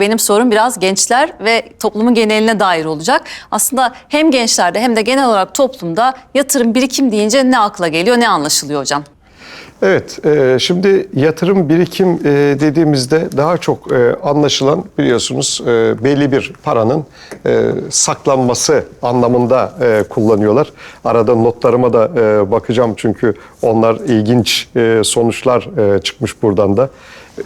Benim sorum biraz gençler ve toplumun geneline dair olacak. Aslında hem gençlerde hem de genel olarak toplumda yatırım birikim deyince ne akla geliyor, ne anlaşılıyor hocam? Evet, e, şimdi yatırım birikim e, dediğimizde daha çok e, anlaşılan biliyorsunuz belli bir paranın saklanması anlamında kullanıyorlar. Arada notlarıma da bakacağım çünkü onlar ilginç sonuçlar çıkmış buradan da.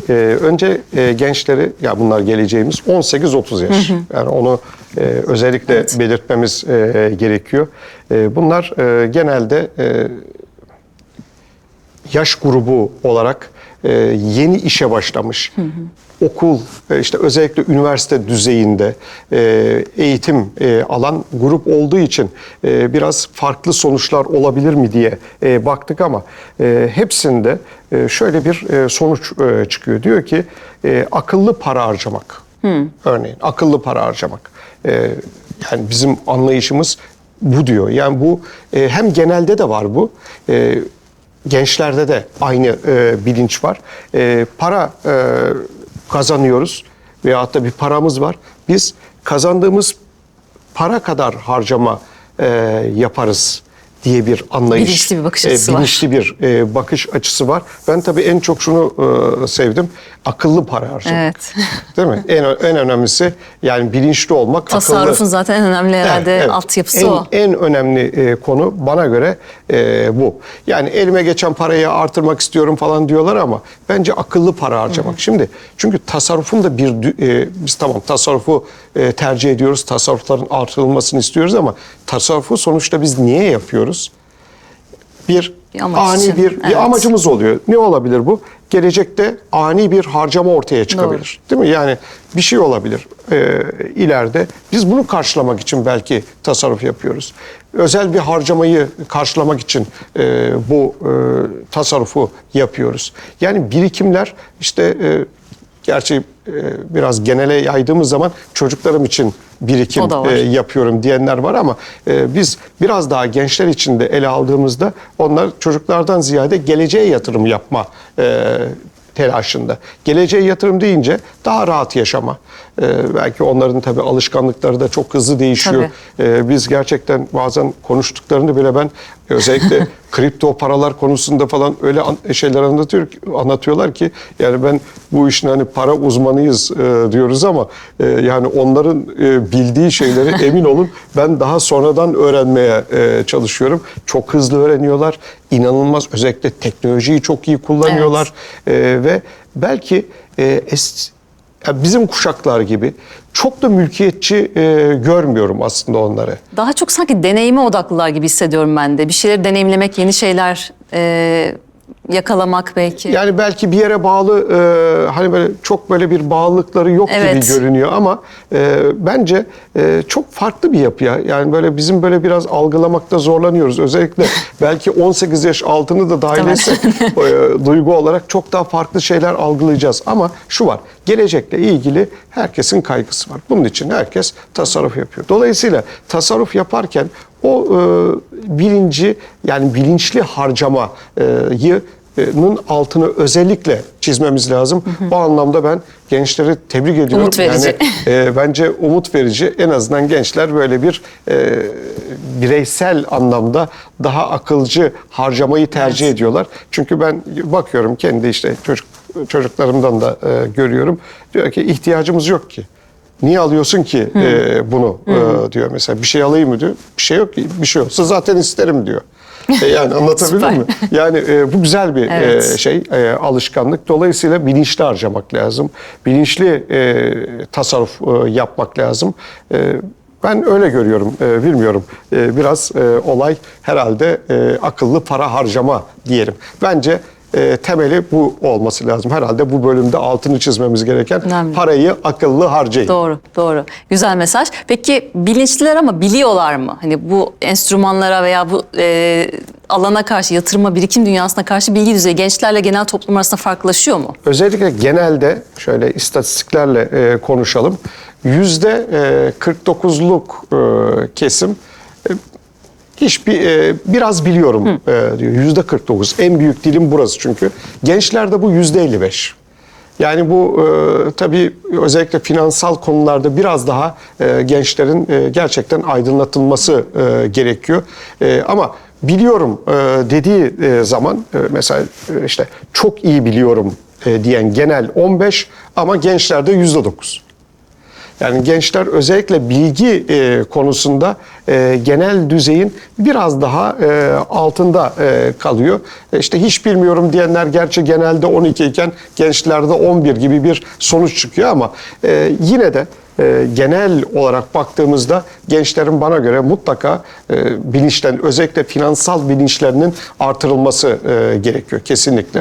E, önce e, gençleri, ya bunlar geleceğimiz 18-30 yaş. Yani onu e, özellikle belirtmemiz e, gerekiyor. E, bunlar e, genelde... E, yaş grubu olarak e, yeni işe başlamış. Okul, e, işte özellikle üniversite düzeyinde e, eğitim e, alan grup olduğu için e, biraz farklı sonuçlar olabilir mi diye e, baktık ama e, hepsinde e, şöyle bir e, sonuç e, çıkıyor. Diyor ki e, akıllı para harcamak. Örneğin akıllı para harcamak. E, yani bizim anlayışımız bu diyor. Yani bu e, hem genelde de var bu. E, gençlerde de aynı e, bilinç var. E, para e, kazanıyoruz veyahut da bir paramız var. Biz kazandığımız para kadar harcama e, yaparız diye bir anlayış. Bilinçli bir bakış açısı var. bilinçli bir e, bakış açısı var. Ben tabii en çok şunu e, sevdim. Akıllı para harcamak. Evet. Değil mi? En, en önemlisi yani bilinçli olmak. Tasarrufun akıllı. zaten en önemli herhalde Evet, evet. altyapısı en, o. En önemli e, konu bana göre e, bu. Yani elime geçen parayı artırmak istiyorum falan diyorlar ama bence akıllı para harcamak. Şimdi çünkü tasarrufun da bir e, biz tamam tasarrufu e, tercih ediyoruz. Tasarrufların artırılmasını istiyoruz ama tasarrufu sonuçta biz niye yapıyoruz? Bir, Bir ani için, bir, bir evet. amacımız oluyor. Ne olabilir bu? Gelecekte ani bir harcama ortaya çıkabilir. Değil mi? Yani bir şey olabilir e, ileride. Biz bunu karşılamak için belki tasarruf yapıyoruz. Özel bir harcamayı karşılamak için e, bu e, tasarrufu yapıyoruz. Yani birikimler işte e, gerçi e, biraz genele yaydığımız zaman çocuklarım için birikim e, yapıyorum diyenler var ama e, biz biraz daha gençler için de ele aldığımızda onlar çocuklardan ziyade geleceğe yatırım yapma e, telaşında. Geleceğe yatırım deyince daha rahat yaşama. E, belki onların tabii alışkanlıkları da çok hızlı değişiyor. E, biz gerçekten bazen konuştuklarını bile ben özellikle kripto paralar konusunda falan öyle şeyler anlatıyor anlatıyorlar ki yani ben bu işin hani para uzmanıyız e, diyoruz ama e, yani onların e, bildiği şeyleri emin olun ben daha sonradan öğrenmeye e, çalışıyorum. Çok hızlı öğreniyorlar. İnanılmaz özellikle teknolojiyi çok iyi kullanıyorlar E, ve belki e, es, ya bizim kuşaklar gibi çok da mülkiyetçi e, görmüyorum aslında onları. Daha çok sanki deneyime odaklılar gibi hissediyorum ben de. Bir şeyleri deneyimlemek, yeni şeyler e, yakalamak belki. Yani belki bir yere bağlı e, hani böyle çok böyle bir bağlılıkları yok Evet. gibi görünüyor ama e, bence e, çok farklı bir yapıya. Yani böyle bizim böyle biraz algılamakta zorlanıyoruz. Özellikle belki 18 yaş altını da dahil etsek e, duygu olarak çok daha farklı şeyler algılayacağız. Ama şu var gelecekle ilgili herkesin kaygısı var. Bunun için herkes tasarruf yapıyor. Dolayısıyla tasarruf yaparken o e, bilinci yani bilinçli harcamayı nın altını özellikle çizmemiz lazım. Bu anlamda ben gençleri tebrik ediyorum. Umut verici. Yani e, bence umut verici. En azından gençler böyle bir e, bireysel anlamda daha akılcı harcamayı tercih ediyorlar. Çünkü ben bakıyorum kendi işte çocuk çocuklarımdan da e, görüyorum. Diyor ki ihtiyacımız yok ki. Niye alıyorsun ki e, bunu e, diyor mesela bir şey alayım mı diyor. Bir şey yok ki bir şey olsa zaten isterim diyor. E, yani anlatabildim mi? Yani e, bu güzel bir Evet. e, şey e, alışkanlık. Dolayısıyla bilinçli harcamak lazım. Bilinçli e, tasarruf e, yapmak lazım. E, ben öyle görüyorum. E, bilmiyorum. E, biraz e, olay herhalde e, akıllı para harcama diyelim. Bence e, temeli bu olması lazım. Herhalde bu bölümde altını çizmemiz gereken Önemli. parayı akıllı harcayın. Doğru, doğru. Güzel mesaj. Peki bilinçliler ama biliyorlar mı? Hani bu enstrümanlara veya bu e, alana karşı, yatırıma, birikim dünyasına karşı bilgi düzeyi gençlerle genel toplum arasında farklılaşıyor mu? Özellikle genelde şöyle istatistiklerle e, konuşalım. Yüzde e, 49'luk e, kesim e, hiçbir e, biraz biliyorum e, diyor. Yüzde 49. En büyük dilim burası çünkü. Gençlerde bu yüzde 55. Yani bu e, tabii özellikle finansal konularda biraz daha e, gençlerin e, gerçekten aydınlatılması e, gerekiyor. E, ama biliyorum e, dediği e, zaman e, mesela e, işte çok iyi biliyorum e, diyen genel 15 ama gençlerde yüzde 9. Yani gençler özellikle bilgi e, konusunda e, genel düzeyin biraz daha e, altında e, kalıyor. E, işte hiç bilmiyorum diyenler gerçi genelde 12 iken gençlerde 11 gibi bir sonuç çıkıyor ama e, yine de e, genel olarak baktığımızda gençlerin bana göre mutlaka e, bilinçten özellikle finansal bilinçlerinin artırılması e, gerekiyor kesinlikle.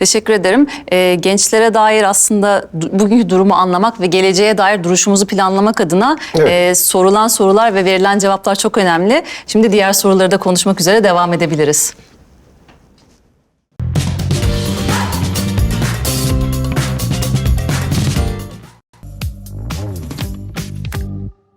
Teşekkür ederim. Ee, gençlere dair aslında bugünkü durumu anlamak ve geleceğe dair duruşumuzu planlamak adına Evet. e, sorulan sorular ve verilen cevaplar çok önemli. Şimdi diğer soruları da konuşmak üzere devam edebiliriz.